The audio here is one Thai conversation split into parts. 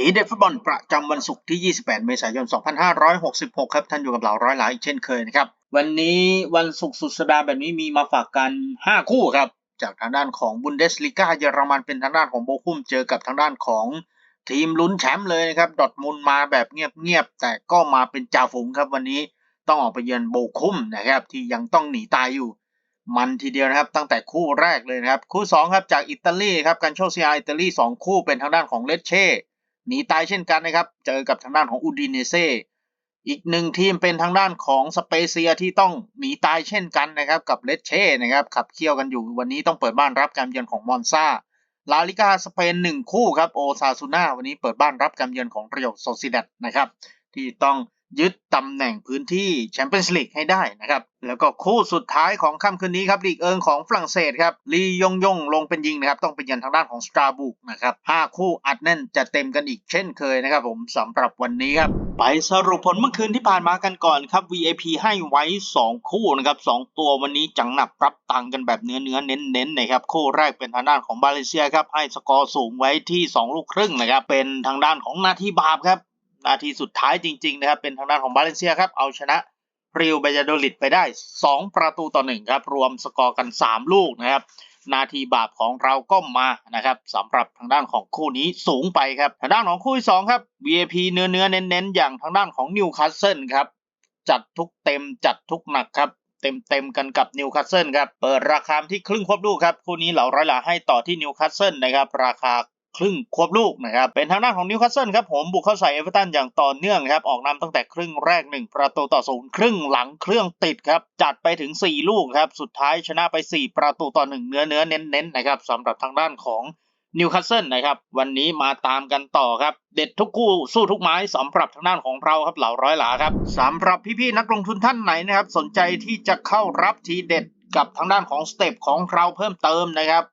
ทีเด็ดฟุตบอลประจำวันศุกร์ที่ 28 เมษายน 2566 ครับ ท่านอยู่กับเราร้อยหลายอีกเช่นเคยนะครับ วันนี้วันศุกร์สุดสัปดาห์แบบนี้มีมาฝากกัน 5 คู่ครับ จากทางด้านของบุนเดสลีกาเยอรมันเป็นทางด้านของโบคุมเจอกับทางด้านของทีมลุ้นแชมป์เลยนะครับดอทมุนมาแบบเงียบๆแต่ก็มาเป็นจ่าฝูงครับวันนี้ต้องออกไปเยือนโบคุมนะครับที่ยังต้องหนีตายอยู่มันทีเดียวนะครับตั้งแต่คู่แรกเลยนะครับ คู่ 2 ครับจากอิตาลีครับการโชเซียอิตาลี 2 คู่เป็นทางด้านของเลเช่ หนีตายเช่นกันนะครับ เจอกับทางด้านของอูดิเนเซอีกหนึ่งทีมเป็นทางด้านของสเปเซียที่ต้องหนีตายเช่นกันนะครับ กับเลเช่นะครับขับเคี่ยวกันอยู่วันนี้ต้องเปิดบ้านรับการเยือนของมอนซาลาลิกาสเปนหนึ่งคู่ครับโอซาซูน่าวันนี้เปิดบ้านรับการเยือนของเรียวโซซิดัดนะครับ ที่ต้อง ยึดตำแหน่งพื้นที่แชมเปี้ยนส์ลีกให้ได้นะครับ แล้วก็คู่สุดท้ายของค่ำคืนนี้ครับลีกเอิงของฝรั่งเศสครับลียงยงลงเป็นยิงนะครับ ต้องเป็นยันทางด้านของสตราบุกนะครับห้าคู่อัดแน่นจะเต็มกันอีกเช่นเคยนะครับผมสำหรับวันนี้ครับไปสรุปผลเมื่อคืนที่ผ่านมากันก่อนครับ VIP ให้ไว้ 2 คู่นะครับ2ตัววันนี้จังหนับรับตังกันแบบเนื้อเนื้อเน้นเน้นๆนะครับคู่แรกเป็นทางด้านของบาเลเซียครับให้สกอร์สูงไว้ที่ 2 ลูกครึ่งนะครับเป็นทางด้านของนาทีบาปครับ นาทีสุดท้ายจริง ๆ นะครับ เป็นทางด้านของบาเลนเซียครับ เอาชนะริวเบยาโดลิดไปได้ 2 ประตูต่อ1ครับ รวมสกอร์กัน 3 ลูกนะครับ นาทีบาปของเราก็มานะครับสำหรับทางด้านของคู่นี้สูงไปครับ ทางด้านของคู่ที่สองครับ VIP เนื้อเนื้อเน้นๆ อย่างทางด้านของนิวคาสเซิลครับ จัดทุกเต็มจัดทุกหนักครับเต็มเต็มๆกันกับนิวคาสเซิลครับ เปิดราคาที่ครึ่งควบลูครับ คู่นี้เหล่าร้อยหลาให้ต่อที่นิวคาสเซิลนะครับ ราคา ครึ่งควบลูกนะครับเป็นทางด้านของนิวคาสเซิลครับผมบุกเข้าใส่เอเวอร์ตันอย่างต่อเนื่องครับออกนำตั้งแต่ครึ่งแรก 1 ประตูต่อศูนย์ครึ่งหลังเครื่องติดครับจัดไปถึง 4 ลูกครับสุดท้ายชนะไป 4 ประตูต่อ 1 เนื้อเนื้อเน้นเน้นนะครับสำหรับทางด้านของนิวคาสเซิลนะครับวันนี้มาตามกันต่อครับ เด็ดทุกคู่สู้ทุกไม้สำหรับทางด้านของเราครับเหล่าร้อยหลาครับสำหรับพี่ๆนักลงทุนท่านไหนนะครับสนใจที่จะเข้ารับทีเด็ดกับทางด้านของสเต็ปของเราเพิ่มเติมนะครับ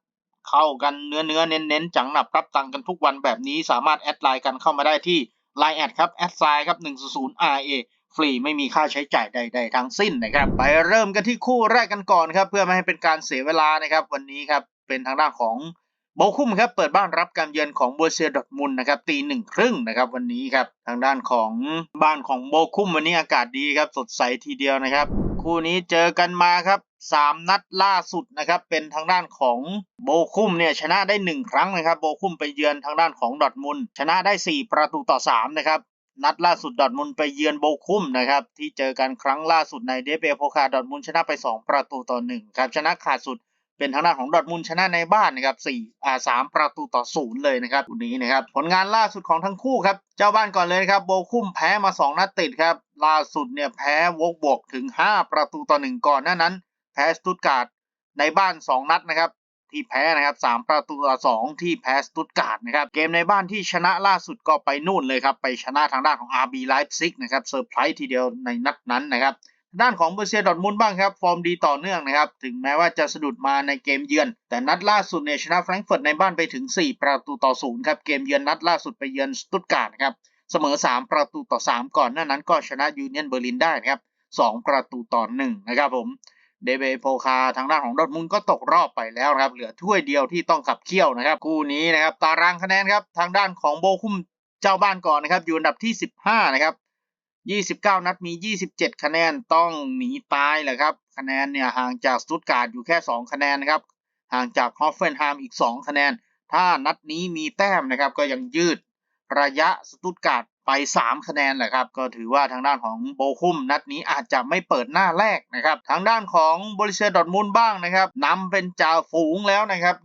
เข้ากันเนื้อเนื้อเน้นเน้นจังหนับรับตังกันทุกวันแบบนี้สามารถแอดไลน์กันเข้ามาได้ที่ Line แอดครับแอดไซน์ครับ100 RA ฟรีไม่มีค่าใช้จ่ายใด ๆ ทั้งสิ้นนะครับไปเริ่มกันที่คู่แรกกันก่อนครับ เพื่อไม่ให้เป็นการเสียเวลานะครับ วันนี้ครับเป็นทางด้านของโบคุ้มครับเปิดบ้านรับการเยือนของบัวเซียดอทมุนนะครับตีหนึ่งครึ่งนะครับวันนี้ครับทางด้านของบ้านของโบคุ้มวันนี้อากาศดีครับสดใสทีเดียวนะครับ คู่นี้เจอกันมาครับสามนัดล่าสุดนะครับ เป็นทางด้านของโบคุมเนี่ยชนะได้หนึ่งครั้งนะครับ โบคุมไปเยือนทางด้านของดอทมุนชนะได้สี่ประตูต่อสามนะครับนัดล่าสุดดอทมุนไปเยือนโบคุมนะครับ ที่เจอกันครั้งล่าสุดในเดฟเอโพคาดอทมุนชนะไป 2 ประตูต่อ1ครับชนะขาดสุด เป็นทางด้านของดอทมุนชนะในบ้านนะครับ4อ่า3ประตูต่อ0เลยนะครับคู่นี้นะครับผลงานล่าสุดของทั้งคู่ครับเจ้าบ้านก่อนเลยครับโบคุ้มแพ้มา 2 นัดติดครับล่าสุดเนี่ยแพ้วกบวกถึง 5 ประตูต่อ 1 ก่อนหน้านั้น แพ้สตุตการ์ดในบ้าน 2 นัดนะครับที่แพ้นะครับ3ประตูต่อ2ที่แพ้สตุตการ์ดนะครับเกมในบ้านที่ชนะล่าสุดก็ไปนู่นเลยครับไปชนะทางด้านของ RB Leipzig นะครับเซอร์ไพรส์ทีเดียวในนัดนั้นนะครับ ด้านของเบอร์เซียดอทมุนบ้างครับ ฟอร์มดีต่อเนื่องนะครับ ถึงแม้ว่าจะสะดุดมาในเกมเยือน แต่นัดล่าสุดเนี่ยชนะแฟรงก์เฟิร์ตในบ้านไปถึง 4 ประตูต่อ0ครับ เกมเยือนนัดล่าสุดไปเยือนสตุตการ์ดครับ เสมอ 3 ประตูต่อ 3 ก่อนหน้านั้นก็ชนะยูเนียนเบอร์ลินได้นะครับ 2 ประตูต่อ 1 นะครับผม เดเบโพคาทางด้านของดอทมุนก็ตกรอบไปแล้วครับ เหลือถ้วยเดียวที่ต้องขับเคี่ยวนะครับ คู่นี้นะครับ ตารางคะแนนครับ ทางด้านของโบคุมเจ้าบ้านก่อนนะครับ อยู่อันดับที่ 15 นะครับ 29 นัดมี 27 คะแนนต้องหนีตายแหละครับ คะแนนเนี่ยห่างจากสตุตการ์ดอยู่แค่ 2 คะแนนนะครับ ห่างจากฮอฟเฟนไฮม์อีก 2 คะแนน ถ้านัดนี้มีแต้มนะครับก็ยังยืด ระยะสตุตการ์ดไป 3 คะแนนแหละครับ ก็ถือว่าทางด้านของโบคุมนัดนี้อาจจะไม่เปิดหน้าแรกนะครับ ทางด้านของบริเชียดอร์ทมุนบ้างนะครับนำเป็นจ่าฝูงแล้วนะครับ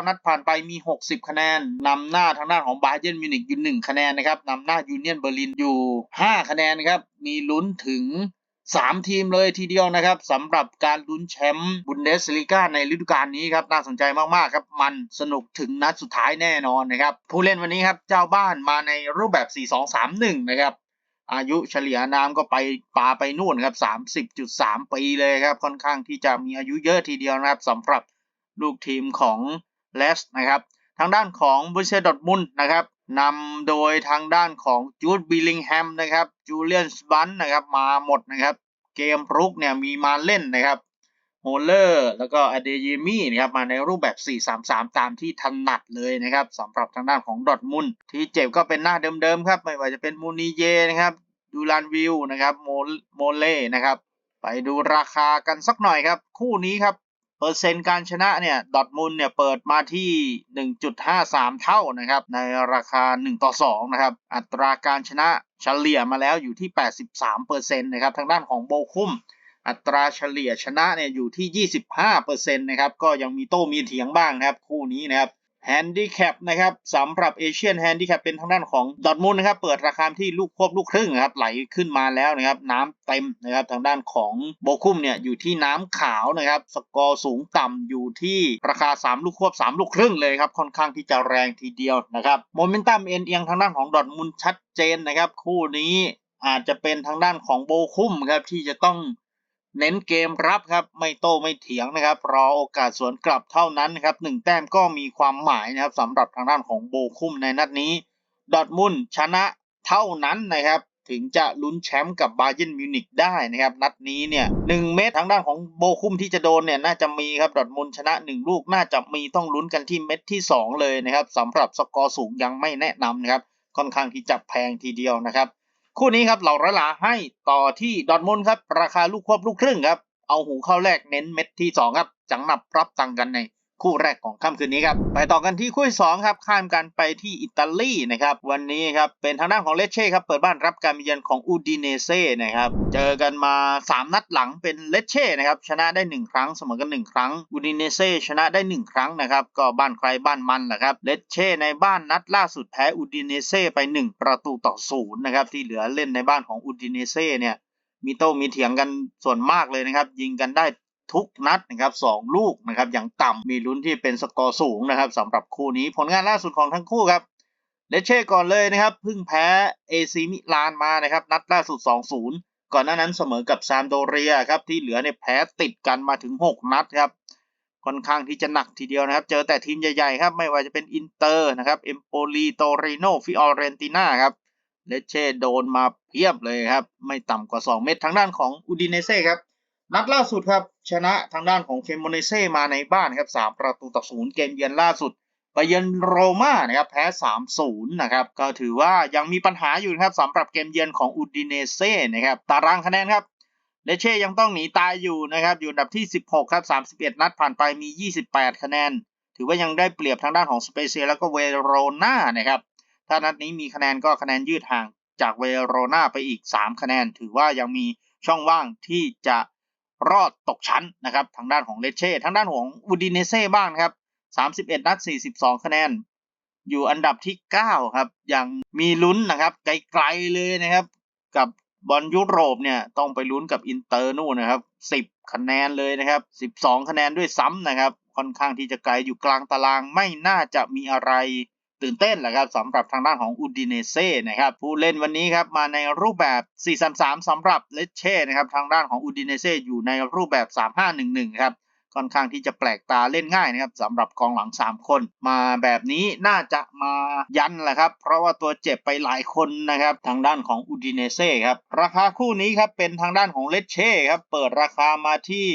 29 นัดผ่านไปมี 60 คะแนนนำหน้าทางด้านของบาเยร์นมิวนิกอยู่ 1 คะแนนนะครับนำหน้ายูเนียนเบอร์ลินอยู่ 5 คะแนนนะครับ มีลุ้นถึง 3 ทีมเลยทีเดียวนะครับสำหรับการลุ้นแชมป์บุนเดสลีกาในฤดูกาลนี้ครับน่าสนใจมากๆครับ มันสนุกถึงนัดสุดท้ายแน่นอนนะครับ ผู้เล่นวันนี้ครับเจ้าบ้านมาในรูปแบบ 4-2-3-1 นะครับ อายุเฉลี่ยนามก็ไปปาไปนู่นครับ 30.3 ปีเลยครับ ค่อนข้างที่จะมีอายุเยอะทีเดียวนะครับสำหรับลูกทีมของเลสนะครับทางด้านของบุเชดอทมุนนะครับ นำโดยทางด้านของจูดบิลลิงแฮมนะครับจูเลียนสบันนะครับมาหมดนะครับ เกมรุกเนี่ยมีมาเล่นนะครับโฮเลอร์แล้วก็อเดเยมี่นะครับมาในรูปแบบ 4-3-3 ตามที่ถนัดเลยนะครับสำหรับทางด้านของดอทมุนที่เจ็บก็เป็นหน้าเดิมๆครับ ไม่ว่าจะเป็นมูนีเยนะครับดูลานวิวนะครับโมโมเล่นะครับ ไปดูราคากันสักหน่อยครับ คู่นี้ครับ เปอร์เซ็นต์การชนะเนี่ยดอทมุลเนี่ยเปิดมาที่ 1.53 เท่านะครับในราคา 1 ต่อ 2 นะครับ อัตราการชนะเฉลี่ยมาแล้วอยู่ที่ 83%นะครับทางด้านของโบคุมอัตราเฉลี่ยชนะเนี่ยอยู่ที่ 25%นะครับก็ยังมีโต้มีเถียงบ้างนะครับคู่นี้นะครับ แฮนดิแคปนะครับสำหรับเอเชียนแฮนดิแคปเป็นทางด้านของดอทมุนนะครับเปิดราคาที่ลูกควบลูกครึ่งครับไหลขึ้นมาแล้วนะครับน้ำเต็มนะครับทางด้านของโบคุมเนี่ยอยู่ที่น้ำขาวนะครับสกอร์สูงต่ำอยู่ที่ราคา 3 ลูกควบ 3 ลูกครึ่งเลยครับค่อนข้างที่จะแรงทีเดียวนะครับโมเมนตัมเอ็นเอียงทางด้านของดอทมุนชัดเจนนะครับคู่นี้อาจจะเป็นทางด้านของโบคุมครับที่จะต้อง เน้นเกมรับครับไม่โต้ไม่เถียงนะครับ รอโอกาสสวนกลับเท่านั้นนะครับหนึ่งแต้มก็มีความหมายนะครับสำหรับทางด้านของโบคุ้มในนัดนี้ ดอทมุนชนะเท่านั้นนะครับถึงจะลุ้นแชมป์กับบาเยิร์นมิวนิกได้นะครับ นัดนี้เนี่ยหนึ่งเม็ดทางด้านของโบคุ้มที่จะโดนเนี่ยน่าจะมีครับดอทมุนชนะหนึ่งลูกน่าจะมีต้องลุ้นกันที่เม็ดที่สองเลยนะครับสำหรับสกอร์สูงยังไม่แนะนำนะครับค่อนข้างที่จะแพงทีเดียวนะครับ คู่นี้ครับเหล่าระลาให้ต่อที่ดอร์ทมุนครับ ราคาลูกควบลูกครึ่งครับ เอาหูเข้าแรกเน้นเม็ดที่ 2 ครับ จังหนับรับตังค์กันใน คู่แรกของค่ำคืนนี้ครับไปต่อกันที่คู่สองครับข้ามกันไปที่อิตาลีนะครับวันนี้ครับเป็นทางด้านของเลเช่ครับเปิดบ้านรับการเยือนของอูดิเนเซ่นะครับเจอกันมา 3 นัดหลังเป็นเลเช่นะครับชนะได้ 1 ครั้งเสมอกัน 1 ครั้งอูดิเนเซ่ชนะได้ 1 ครั้งนะครับก็บ้านใครบ้านมันแหละครับเลเช่ในบ้านนัดล่าสุดแพ้อูดิเนเซ่ไป 1 ประตูต่อศูนย์นะครับที่เหลือเล่นในบ้านของอูดิเนเซ่เนี่ยมีโต้มีเถียงกันส่วนมากเลยนะครับยิงกันได้ ทุกนัดนะครับสองลูกนะครับอย่างต่ำมีลุ้นที่เป็นสกอร์สูงนะครับสำหรับคู่นี้ผลงานล่าสุดของทั้งคู่ครับเลเช่ก่อนเลยนะครับเพิ่งแพ้เอซีมิลานมานะครับนัดล่าสุด 2-0 ก่อนหน้านั้นเสมอกับซามโดเรียครับที่เหลือเนี่ยแพ้ติดกันมาถึง 6 นัดครับค่อนข้างที่จะหนักทีเดียวนะครับ เจอแต่ทีมใหญ่ๆครับไม่ว่าจะเป็นอินเตอร์นะครับเอมโปลีโตริโนฟิออเรนติน่าครับเลเช่โดนมาเพียบเลยครับ ไม่ต่ำกว่า 2 เม็ดทางด้านของอูดิเนเซ่ครับ นัดล่าสุดครับ ชนะทางด้านของเคมโมเนเซ่มาในบ้านครับ3ประตูต่อศูนย์เกมเยือนล่าสุดไปเยือนโรม่านะครับแพ้ 3-0 นะครับ ก็ถือว่ายังมีปัญหาอยู่นะครับสำหรับเกมเยือนของอูดิเนเซ่นะครับ ตารางคะแนนครับเลเช่ยังต้องหนีตายอยู่นะครับ อยู่อันดับที่ 16 ครับ 31 นัดผ่านไปมี 28 คะแนน ถือว่ายังได้เปรียบทางด้านของสเปเซียแล้วก็เวโรนานะครับ ถ้านัดนี้มีคะแนนก็คะแนนยืดห่างจากเวโรนาไปอีก 3 คะแนน ถือว่ายังมีช่องว่างที่จะ รอดตกชั้นนะครับทางด้านของเลเช่ทางด้านของอูดิเนเซ่บ้างครับ 31 นัด 42 คะแนน อยู่อันดับที่ 9 ครับ ยังมีลุ้นนะครับ ไกลๆเลยนะครับ กับบอลยุโรปเนี่ย ต้องไปลุ้นกับอินเตอร์นู่นนะครับ 10 คะแนนเลยนะครับ 12 คะแนนด้วยซ้ำนะครับ ค่อนข้างที่จะไกลอยู่กลางตารางไม่น่าจะมีอะไร ตื่นเต้นแหละครับสำหรับทางด้านของอูดิเนเซ่นะครับผู้เล่นวันนี้ครับมาในรูปแบบ 4-3-3สำหรับเลเช่นะครับทางด้านของอูดิเนเซ่อยู่ในรูปแบบ 3-5-1-1ครับค่อนข้างที่จะแปลกตาเล่นง่ายนะครับสำหรับกองหลัง 3 คน มาแบบนี้น่าจะมายันแหละครับ เพราะว่าตัวเจ็บไปหลายคนนะครับ ทางด้านของอูดิเนเซ่ครับ ราคาคู่นี้ครับเป็นทางด้านของเลเช่ครับ เปิดราคามาที่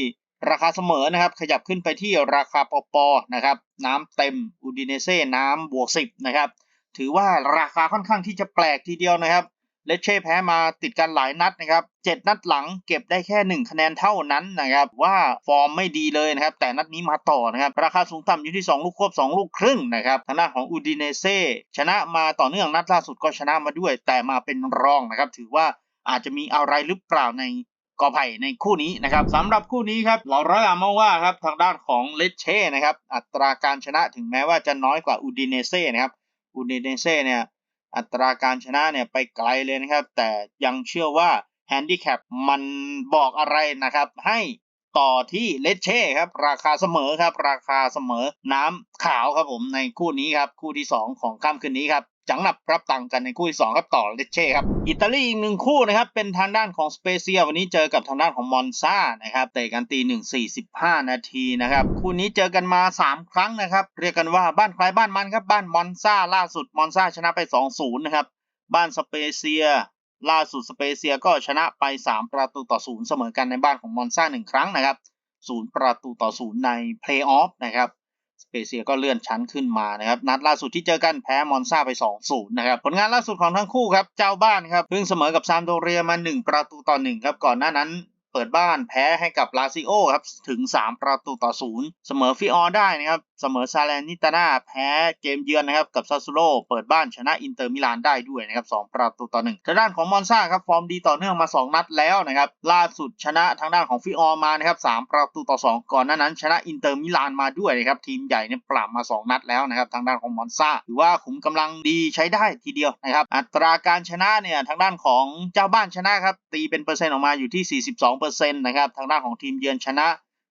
ราคาเสมอนะครับ ขยับขึ้นไปที่ราคาปอปอนะครับน้ำเต็มอูดิเนเซ่น้ำบวก 10 นะครับ ถือว่าราคาค่อนข้างที่จะแปลกทีเดียวนะครับเลเช่แพ้มาติดกันหลายนัดนะครับ 7 นัดหลังเก็บได้แค่ 1 คะแนนเท่านั้นนะครับ ว่าฟอร์มไม่ดีเลยนะครับ แต่นัดนี้มาต่อนะครับ ราคาสูงต่ำอยู่ที่ 2 ลูกควบ 2 ลูกครึ่งนะครับทางด้านของอูดิเนเซ่ชนะมาต่อเนื่องนัดล่าสุดก็ชนะมาด้วย แต่มาเป็นรองนะครับ ถือว่าอาจจะมีอะไรหรือเปล่าใน กอไผ่ในคู่นี้นะครับสำหรับคู่นี้ครับเราระยมาว่าครับทางด้านของเลเช่นะครับอัตราการชนะถึงแม้ว่าจะน้อยกว่าอูดิเนเซ่นะครับอูดิเนเซ่เนี่ยอัตราการชนะเนี่ยไปไกลเลยนะครับ แต่ยังเชื่อว่าแฮนดิแคปมันบอกอะไรนะครับ ให้ต่อที่เลเช่ครับ ราคาเสมอครับ ราคาเสมอน้ำขาวครับผมในคู่นี้ครับ คู่ที่ 2 ของค่ำคืนนี้ครับ จังหนับรับตังกันในคู่ที่2ครับต่อเลเช่ครับอิตาลีอีกหนึ่งคู่นะครับเป็นทางด้านของสเปเซียวันนี้เจอกับทางด้านของมอนซานะครับเตะกันตีหนึ่งสี่สิบห้านาทีนะครับคู่นี้เจอกันมา 3 ครั้งนะครับเรียกกันว่าบ้านใครบ้านมันครับบ้านมอนซาล่าสุดมอนซาชนะไป2-0นย์นะครับบ้านสเปเซียล่าสุดสเปเซียก็ชนะไป 3 ประตูต่อศูนย์เสมอกันในบ้านของมอนซาหนึ่งครั้งนะครับศูนย์ประตูต่อศูนย์ในเพลย์ออฟนะครับ เปเซียก็เลื่อนชั้นขึ้นมานะครับ นัดล่าสุดที่เจอกันแพ้มอนซาไป2-0นะครับ ผลงานล่าสุดของทั้งคู่ครับ เจ้าบ้านครับ เพิ่งเสมอกับซามโดเรียมา 1 ประตูต่อ1ครับ ก่อนหน้านั้น เปิดบ้านแพ้ให้กับลาซิโอครับถึง 3 ประตูต่อ0เสมอฟิออได้นะครับเสมอซาเลนิตานาแพ้เกมเยือนนะครับกับซาซูโรเปิดบ้านชนะอินเตอร์มิลานได้ด้วยนะครับ2ประตูต่อ1ทางด้านของมอนซาครับฟอร์มดีต่อเนื่องมา 2 นัดแล้วนะครับล่าสุดชนะทางด้านของฟิออมานะครับ3ประตูต่อ 2 ก่อนหน้านั้น ชนะอินเตอร์มิลานมาด้วยนะครับทีมใหญ่เนี่ยปรับมา 2 นัดแล้วนะครับทางด้านของมอนซาถือว่าขุมกำลังดีใช้ได้ทีเดียวนะครับอัตราการชนะเนี่ยทางด้านของเจ้าบ้านชนะครับตีเป็นเปอร์เซ็นต์ออกมาอยู่ที่ 42นะครับทางด้านของทีมเยือนชนะ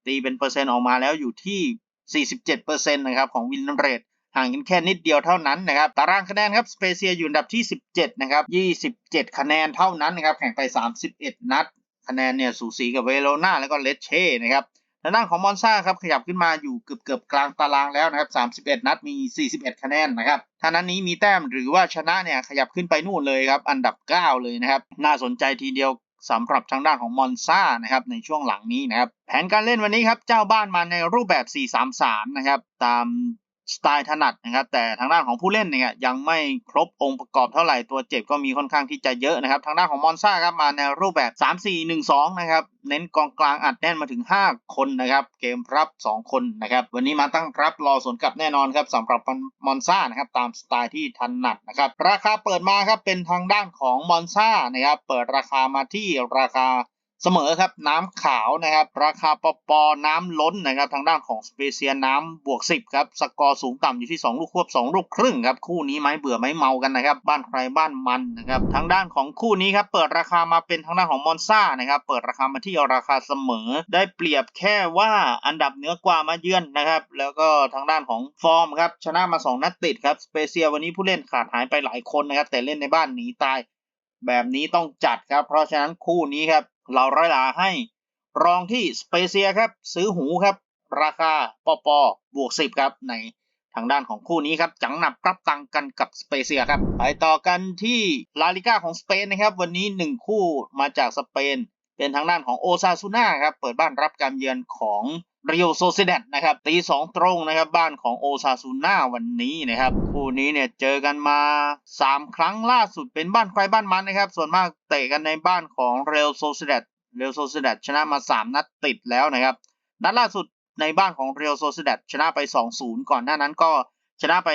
ตีเป็นเปอร์เซ็นต์ออกมาแล้วอยู่ที่ 47%นะครับของวินเรทห่างกันแค่นิดเดียวเท่านั้นนะครับตารางคะแนนครับสเปเซียอยู่อันดับที่ 17นะครับ27 คะแนนเท่านั้นนะครับแข่งไป 31 นัด คะแนนเนี่ยสูสีกับเวโรนาแล้วก็เลเช่นะครับทางด้านของมอนซาครับขยับขึ้นมาอยู่เกือบเกือบกลางตารางแล้วนะครับ31 นัดมี 41 คะแนนนะครับถ้านั้นนี้มีแต้มหรือว่าชนะเนี่ยขยับขึ้นไปนู่นเลยครับอันดับ 9 เลยนะครับน่าสนใจทีเดียว สำหรับทางด้านของมอนซ่านะครับในช่วงหลังนี้นะครับแผนการเล่นวันนี้ครับเจ้าบ้านมาในรูปแบบ 4-3-3 นะครับตาม สไตล์ถนัดนะครับแต่ทางด้านของผู้เล่นเนี่ยยังไม่ครบองค์ประกอบเท่าไหร่ตัวเจ็บก็มีค่อนข้างที่จะเยอะนะครับทางด้านของมอนซ่าครับมาในรูปแบบ 3-4-1-2 นะครับเน้นกองกลางอัดแน่นมาถึง 5 คนนะครับเกมรับ 2 คนนะครับวันนี้มาตั้งรับรอสวนกลับแน่นอนครับสำหรับมอนซ่านะครับตามสไตล์ที่ถนัดนะครับราคาเปิดมาครับเป็นทางด้านของมอนซ่านะครับเปิดราคามาที่ราคา เสมอครับน้ำขาวนะครับ ราคาปปน้ำล้นนะครับ ทางด้านของสเปเซียน้ำบวก 10 ครับ สกอร์สูงต่ำอยู่ที่ 2 ลูกควบ 2 ลูกครึ่งครับ คู่นี้ไม้เบื่อไม้เมากันนะครับ บ้านใครบ้านมันนะครับ ทางด้านของคู่นี้ครับ เปิดราคามาเป็นทางด้านของมอนซ่านะครับ เปิดราคามาที่ราคาเสมอ ได้เปรียบแค่ว่าอันดับเหนือกว่ามาเยือนนะครับ แล้วก็ทางด้านของฟอร์มครับชนะมา 2 นัดติดครับสเปเซียวันนี้ผู้เล่นขาดหายไปหลายคนนะครับแต่เล่นในบ้านหนีตาย แบบนี้ต้องจัดครับ เพราะฉะนั้นคู่นี้ครับเราร้อยหลาให้ รองที่สเปเซียครับ ซื้อหูครับ ราคาปอปอบวกสิบครับในทางด้านของคู่นี้ครับ จังหนับรับตังกันกับสเปเซียครับ ไปต่อกันที่ลาลิก้าของสเปนนะครับ วันนี้หนึ่งคู่มาจากสเปน เป็นทางด้านของโอซาซูน่าครับ เปิดบ้านรับการเยือนของ เรียวโซเซเดตนะครับตีสองตรงนะครับบ้านของโอซาซูน่าวันนี้นะครับคู่นี้เนี่ยเจอกันมา 3 ครั้งล่าสุดเป็นบ้านใครบ้านมันนะครับ ส่วนมากเตะกันในบ้านของเรียวโซเซเดตเรียวโซเซเดตชนะมา 3 นัดติดแล้วนะครับนัดล่าสุดในบ้านของเรียวโซเซเดตชนะไป 2-0 ก่อนหน้านั้นก็ชนะไป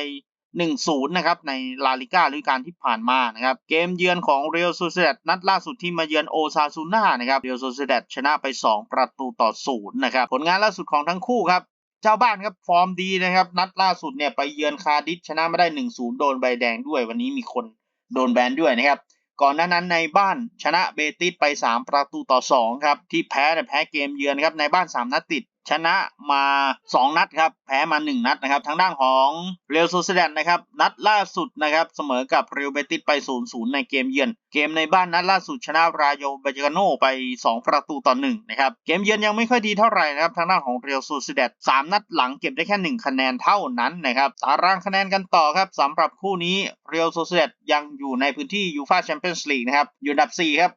1-0 นะครับในลาลิก้าฤดูกาลที่ผ่านมานะครับเกมเยือนของเรียวโซเซดนัดล่าสุดที่มาเยือนโอซาซูน่านะครับเรียวโซเซดชนะไป 2 ประตูต่อ0นะครับผลงานล่าสุดของทั้งคู่ครับเจ้าบ้านครับฟอร์มดีนะครับ นัดล่าสุดเนี่ยไปเยือนคาร์ดิสชนะม่ได้ 1-0 โดนใบแดงด้วย วันนี้มีคนโดนแบนด้วยนะครับ ก่อนหน้านั้นในบ้านชนะเบติสไป 3 ประตูต่อ 2 ครับ ที่แพ้เนี่ยแพ้เกมเยือนครับในบ้าน 3 นัดติด ชนะมา 2 นัดครับ แพ้มา 1 นัดนะครับ ทางด้านของเรอัลโซเซเดนนะครับ นัดล่าสุดนะครับ เสมอกับเรอัลเบติสไป 0-0 ในเกมเยือนเกมในบ้านนัดล่าสุดชนะรายโยเบจิกาโนไป 2 ประตูต่อ1นะครับ เกมเยือนยังไม่ค่อยดีเท่าไหร่นะครับ ทางด้านของเรอัลโซเซเดน3นัดหลังเก็บได้แค่ 1 คะแนนเท่านั้นนะครับตารางคะแนนกันต่อครับสำหรับคู่นี้เรอัลโซเซเดนยังอยู่ในพื้นที่ยูฟาแชมเปี้ยนส์ลีกนะครับ อยู่อันดับ 4 ครับ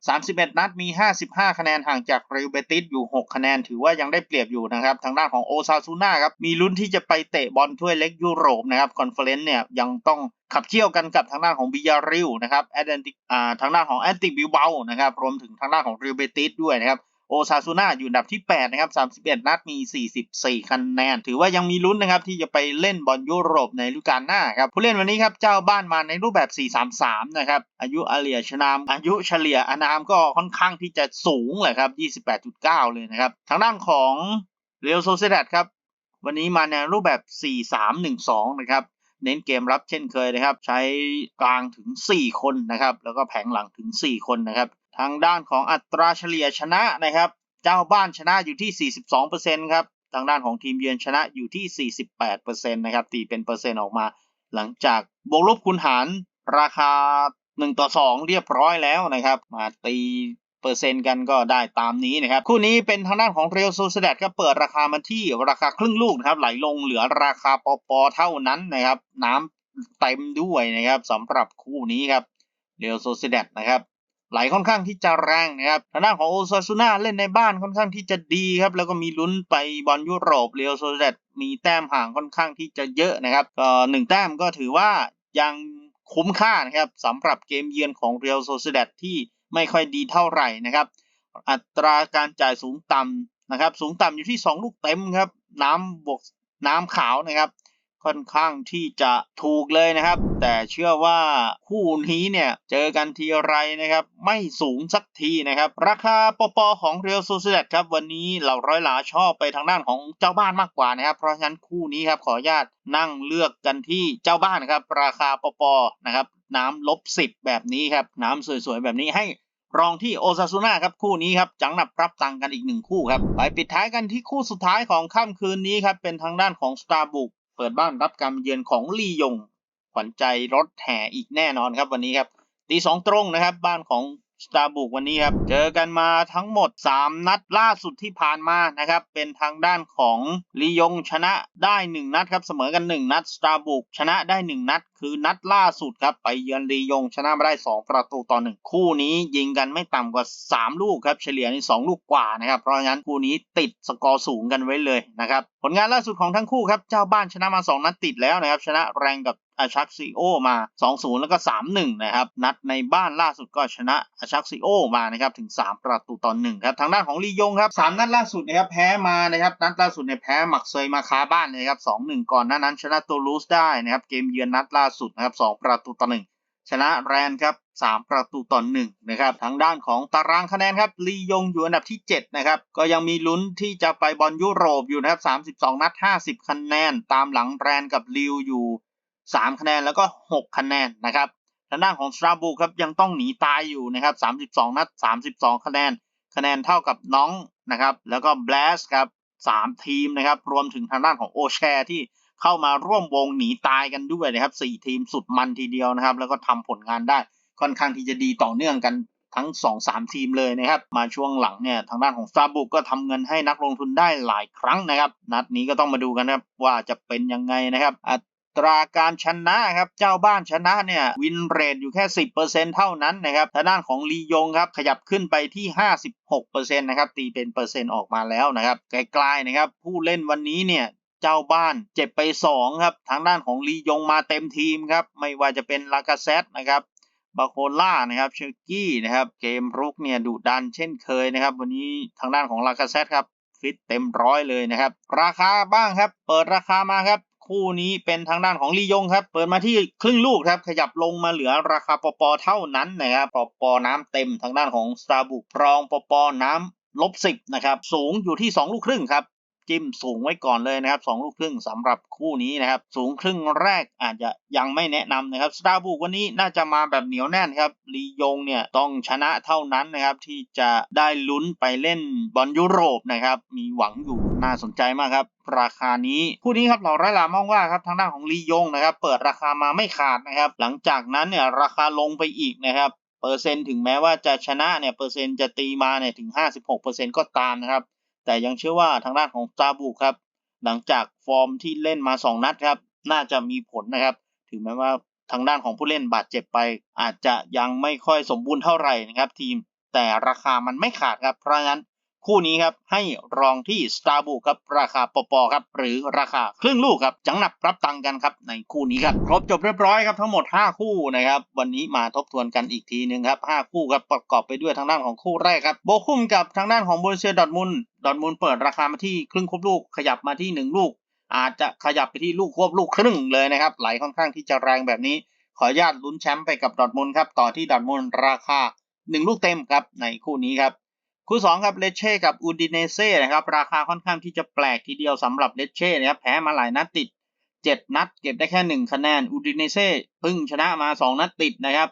31 นัดมี 55 คะแนนห่างจากเรอัลเบติสอยู่ 6 คะแนนถือว่ายังได้เปรียบอยู่นะครับ ทางด้านของโอซาซูน่าครับมีลุ้นที่จะไปเตะบอลถ้วยเล็กยุโรปนะครับคอนเฟอเรนซ์เนี่ยยังต้อง ขับเคี่ยวกันกับทางด้านของบิยาริลนะครับแอตแลนติกอ่าทางด้านของแอตติกบิวเบานะครับรวมถึงทางด้านของเรอัลเบติสด้วยนะครับโอซาซูน่าอยู่อันดับที่ 8 นะครับ 31 นัดมี 44 คะแนน ถือว่ายังมีลุ้นนะครับ ที่จะไปเล่นบอลยุโรปในฤดูกาลหน้าครับ ผู้เล่นวันนี้ครับ เจ้าบ้านมาในรูปแบบ 4-3-3 นะครับ อายุอาเลียชนาม อายุเฉลี่ยอนามก็ค่อนข้างที่จะสูงเลยครับ 28.9 เลยนะครับ ทางด้านของเรอัลโซเซดัดครับ วันนี้มาในรูปแบบ 4-3-1-2 นะครับ เน้นเกมรับเช่นเคยนะครับ ใช้กลางถึง 4 คนนะครับ แล้วก็แผงหลังถึง 4 คนนะครับ ทางด้านของอัตราเฉลี่ยชนะนะครับ เจ้าบ้านชนะอยู่ที่ 42%ครับ ทางด้านของทีมเยือนชนะอยู่ที่ 48%นะครับ ตีเป็นเปอร์เซ็นต์ออกมา หลังจากบวกลบคูณหารราคา1ต่อ2 เรียบร้อยแล้วนะครับ มาตี เปอร์เซ็นต์กันก็ได้ตามนี้นะครับ คู่นี้เป็นทางด้านของเรียวโซเซเดตก็เปิดราคามาที่ราคาครึ่งลูกนะครับ ไหลลงเหลือราคาปอปอเท่านั้นนะครับ น้ำเต็มด้วยนะครับสำหรับคู่นี้ครับเรียวโซเซเดตนะครับไหลค่อนข้างที่จะแรงนะครับทางด้านของโอซาซูน่าเล่นในบ้านค่อนข้างที่จะดีครับ แล้วก็มีลุ้นไปบอลยุโรปเรียวโซเดตมีแต้มห่างค่อนข้างที่จะเยอะนะครับก็หนึ่งแต้มก็ถือว่ายังคุ้มค่านะครับสำหรับเกมเยือนของเรียวโซเดตที่ ไม่ค่อยดีเท่าไหร่นะครับ อัตราการจ่ายสูงต่ำนะครับ สูงต่ำอยู่ที่ 2 ลูกเต็มครับ น้ำบวกน้ำขาวนะครับ ค่อนข้างที่จะถูกเลยนะครับ แต่เชื่อว่าคู่นี้เนี่ยเจอกันทีไรนะครับ ไม่สูงสักทีนะครับ ราคาปปของเรียวซูเซตครับ วันนี้เหล่าร้อยหลาชอบไปทางด้านของเจ้าบ้านมากกว่านะครับ เพราะฉะนั้นคู่นี้ครับขออนุญาตนั่งเลือกกันที่เจ้าบ้านครับ ราคาปปนะครับน้ำลบสิบแบบนี้ครับ น้ำสวยๆ แบบนี้ให้ รองที่โอซาซูน่าครับคู่นี้ครับจังหนับรับตังกันอีกหนึ่งคู่ครับไปปิดท้ายกันที่คู่สุดท้ายของค่ำคืนนี้ครับเป็นทางด้านของสตาร์บุกเปิดบ้านรับการเยือนของลียงขวัญใจรถแห่อีกแน่นอนครับวันนี้ครับตีสองตรงนะครับบ้านของสตาร์บุกวันนี้ครับเจอกันมาทั้งหมด 3 นัดล่าสุดที่ผ่านมานะครับเป็นทางด้านของลียงชนะได้ 1 นัดครับเสมอกัน 1 นัดสตาร์บุกชนะได้ 1 นัด คือนัดล่าสุดครับไปเยือนลียงชนะมาได้ 2 ประตูต่อ 1 คู่นี้ยิงกันไม่ต่ำกว่า 3 ลูกครับเฉลี่ยนี่2ลูกกว่านะครับเพราะงั้นคู่นี้ติดสกอร์สูงกันไว้เลยนะครับผลงานล่าสุดของทั้งคู่ครับเจ้าบ้านชนะมา 2 นัดติดแล้วนะครับชนะแรงกับอาชักซิโอมา 2-0 แล้วก็ 3-1 นะครับ นัดในบ้านล่าสุดก็ชนะอาชักซิโอมานะครับ ถึง 3 ประตูต่อ1ครับ ทางด้านของลียงครับ 3 นัดล่าสุดนะครับ แพ้มานะครับ นัดล่าสุดเนี่ยแพ้หมักเซยมาคาบ้านเลยครับ 2-1 ก่อนหน้านั้นชนะตูลูสได้นะครับ เกมเยือนนัดล่าสุดนะครับ2ประตูต่อ1ชนะแรนครับ3ประตูต่อ1นะครับทางด้านของตารางคะแนนครับลียงอยู่อันดับที่7นะครับก็ยังมีลุ้นที่จะไปบอลยุโรปอยู่นะครับ32 นัด 50 คะแนน ตามหลังแรนกับลิวอยู่ 3 คะแนนแล้วก็ 6 คะแนนนะครับทางด้านของสตราบูครับยังต้องหนีตายอยู่นะครับ32 นัด 32 คะแนน คะแนนเท่ากับน้องนะครับแล้วก็แบลสครับ3ทีมนะครับรวมถึงทางด้านของโอแชร์ที่ เข้ามาร่วมวงหนีตายกันด้วยนะครับ4ทีมสุดมันทีเดียวนะครับ แล้วก็ทำผลงานได้ค่อนข้างที่จะดีต่อเนื่องกันทั้ง 2-3 ทีมเลยนะครับ มาช่วงหลังเนี่ยทางด้านของซาบุกก็ทำเงินให้นักลงทุนได้หลายครั้งนะครับ นัดนี้ก็ต้องมาดูกันนะครับว่าจะเป็นยังไงนะครับอัตราการชนะครับเจ้าบ้านชนะเนี่ยวินเรทอยู่แค่ 10%เท่านั้นนะครับทางด้านของลียงครับขยับขึ้นไปที่ 56%นะครับตีเป็นเปอร์เซ็นต์ออกมาแล้วนะครับไกลๆนะครับผู้เล่นวันนี้เนี่ย เจ้าบ้านเจ็บไป 2 ครับ ทางด้านของลียงมาเต็มทีมครับ ไม่ว่าจะเป็นลากาเซตนะครับบาโคล่านะครับเชอร์กี้นะครับ เกมรุกเนี่ยดุดันเช่นเคยนะครับ วันนี้ทางด้านของลากาเซตครับฟิตเต็มร้อยเลยนะครับ ราคาบ้างครับ เปิดราคามาครับ คู่นี้เป็นทางด้านของลียงครับ เปิดมาที่ครึ่งลูกครับ ขยับลงมาเหลือราคาปปเท่านั้นนะครับปปน้ำเต็มทางด้านของสตาบุกรองปปน้ำลบสิบนะครับ สูงอยู่ที่ 2 ลูกครึ่งครับ จิ้มสูงไว้ก่อนเลยนะครับ2ลูกครึ่งสำหรับคู่นี้นะครับ สูงครึ่งแรกอาจจะยังไม่แนะนำนะครับสตาร์บุกวันนี้น่าจะมาแบบเหนียวแน่นครับลียงเนี่ยต้องชนะเท่านั้นนะครับที่จะได้ลุ้นไปเล่นบอลยุโรปนะครับมีหวังอยู่น่าสนใจมากครับราคานี้คู่นี้ครับเราไร้ลามองว่าครับทางด้านของลียงนะครับ เปิดราคามาไม่ขาดนะครับ หลังจากนั้นเนี่ยราคาลงไปอีกนะครับเปอร์เซ็นต์ถึงแม้ว่าจะชนะเนี่ยเปอร์เซ็นต์จะตีมาเนี่ยถึง 56%ก็ตามนะครับ แต่ยังเชื่อว่าทางด้านของซาบุครับ หลังจากฟอร์มที่เล่นมา 2 นัดครับ น่าจะมีผลนะครับ ถึงแม้ว่าทางด้านของผู้เล่นบาดเจ็บไป อาจจะยังไม่ค่อยสมบูรณ์เท่าไหร่นะครับทีม แต่ราคามันไม่ขาดครับ เพราะงั้น คู่นี้ครับให้รองที่ s t a r b u ครับราคาปปครับหรือราคาครึ่งลูกครับจังหนับรับตังกันครับในคู่นี้ครับครบจบเรียบร้อยครับทั้งหมด 5 คู่นะครับวันนี้มาทบทวนกันอีกทีหนึ่งครับ5คู่ครับประกอบไปด้วยทางด้านของคู่แรกครับโบคุมกับทางด้านของบรเซียดอทมุนดอทมุนเปิดราคามาที่ครึ่งครบลูกขยับมาที่ 1 ลูก อาจจะขยับไปที่ลูกควบลูกครึ่งเลยนะครับไหลค่อนข้างที่จะแรงแบบนี้ ขออนุญาตลุ้นแชมป์ไปกับดอทมุนครับต่อที่ดอทมุนราคา 1 ลูกเต็มครับในคู่นี้ครับ คู่2ครับเลเช่กับอูดิเนเซ่นะครับราคาค่อนข้างที่จะแปลกทีเดียวสำหรับเลเช่นะครับแพ้มาหลายนัดติด 7 นัด เก็บได้แค่ 1 คะแนนอูดิเนเซ่พิ่งชนะมา 2 นัดติดนะครับ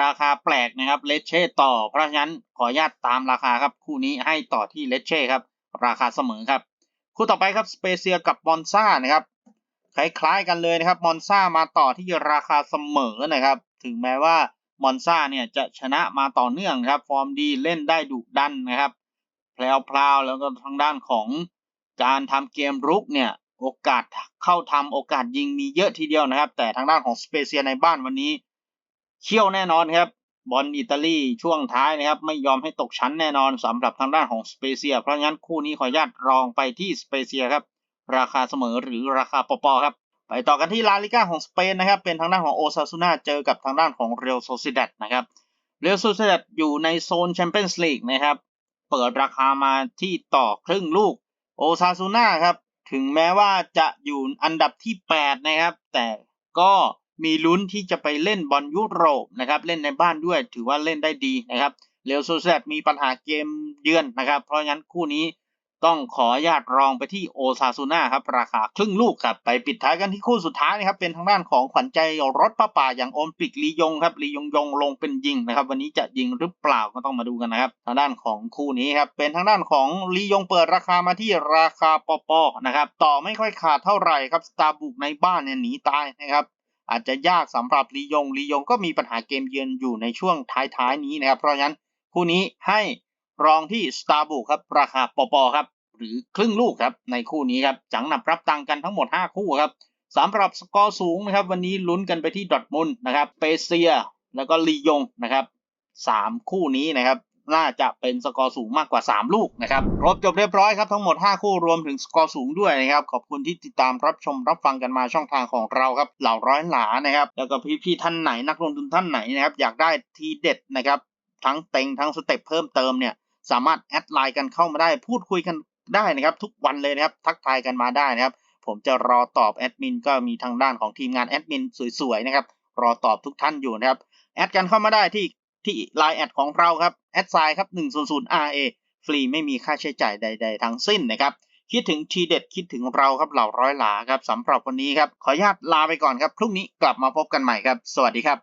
ราคาแปลกนะครับเลเช่ต่อ เพราะฉะนั้นขออนุญาตตามราคาครับคู่นี้ให้ต่อที่เลเช่ครับราคาเสมอครับ คู่ต่อไปครับสเปเซียกับมอนซ่านะครับคล้ายๆกันเลยนะครับมอนซ่ามาต่อที่ราคาเสมอนะครับ ถึงแม้ว่า มอนซาเนี่ยจะชนะมาต่อเนื่องครับ ฟอร์มดีเล่นได้ดุดันนะครับแพลวแล้วก็ทางด้านของการทำเกมรุกเนี่ยโอกาสเข้าทำโอกาสยิงมีเยอะทีเดียวนะครับ แต่ทางด้านของสเปเซียในบ้านวันนี้เขี้ยวแน่นอนครับบอลอิตาลีช่วงท้ายนะครับ ไม่ยอมให้ตกชั้นแน่นอนสำหรับทางด้านของสเปเซีย เพราะงั้นคู่นี้ขออนุญาตรองไปที่สเปเซียครับ ราคาเสมอหรือราคาปอปอครับ ไปต่อกันที่ลาลิก้าของสเปนนะครับ เป็นทางด้านของโอซาซูนาเจอกับทางด้านของเรอัลโซซิดัดนะครับเรอัลโซซิดัดอยู่ในโซนแชมเปี้ยนส์ลีกนะครับ เปิดราคามาที่ต่อครึ่งลูกโอซาซูนาครับ ถึงแม้ว่าจะอยู่อันดับที่ 8 นะครับ แต่ก็มีลุ้นที่จะไปเล่นบอลยุโรปนะครับ เล่นในบ้านด้วยถือว่าเล่นได้ดีนะครับเรอัลโซซิดัดมีปัญหาเกมเยือนนะครับ เพราะงั้นคู่นี้ ต้องขออนุญาตรองไปที่โอซาซูนาครับ ราคาครึ่งลูกครับ ไปปิดท้ายกันที่คู่สุดท้ายนะครับ เป็นทางด้านของขวัญใจรถป้าป่าอย่างโอมปิกลียงครับลียงยงลงเป็นยิงนะครับ วันนี้จะยิงหรือเปล่าก็ต้องมาดูกันนะครับ ทางด้านของคู่นี้ครับ เป็นทางด้านของลียงเปิดราคามาที่ราคาปอปอนะครับ ต่อไม่ค่อยขาดเท่าไหร่ครับสตาร์บุกในบ้านเนี่ยหนีตายนะครับอาจจะยากสำหรับลียงลียงก็มีปัญหาเกมเยือนอยู่ในช่วงท้ายๆนี้นะครับ เพราะฉะนั้นคู่นี้ให้ รองที่สตาร์บุกครับ ราคาปอปอครับ หรือครึ่งลูกครับ ในคู่นี้ครับ จังหนับรับตังกันทั้งหมด 5 คู่ครับสำหรับสกอร์สูงนะครับ วันนี้ลุ้นกันไปที่ดอทมุนนะครับเปเซีย แล้วก็ลียงนะครับสามคู่นี้นะครับน่าจะเป็นสกอร์สูงมากกว่า 3 ลูกนะครับครบจบเรียบร้อยครับทั้งหมด 5 คู่รวมถึงสกอร์สูงด้วยนะครับ ขอบคุณที่ติดตามรับชมรับฟังกันมาช่องทางของเราครับ เหล่าร้อยหลานะครับ แล้วก็พี่ๆท่านไหนนักลงทุนท่านไหนนะครับ อยากได้ทีเด็ดนะครับ ทั้งเต็งทั้งสเต็ปเพิ่มเติมเนี่ย สามารถแอดไลน์กันเข้ามาได้ พูดคุยกันได้นะครับ ทุกวันเลยนะครับ ทักทายกันมาได้นะครับ ผมจะรอตอบแอดมินก็มีทางด้านของทีมงานแอดมินสวยๆนะครับ รอตอบทุกท่านอยู่นะครับ แอดกันเข้ามาได้ที่ที่ไลน์แอดของเราครับแอดไซน์ครับ 100 RA ฟรีไม่มีค่าใช้จ่ายใด ๆ ทั้งสิ้นนะครับคิดถึงทีเด็ดคิดถึงเราครับเหล่าร้อยหลาครับสำหรับวันนี้ครับ ขออนุญาตลาไปก่อนครับ พรุ่งนี้กลับมาพบกันใหม่ครับ สวัสดีครับ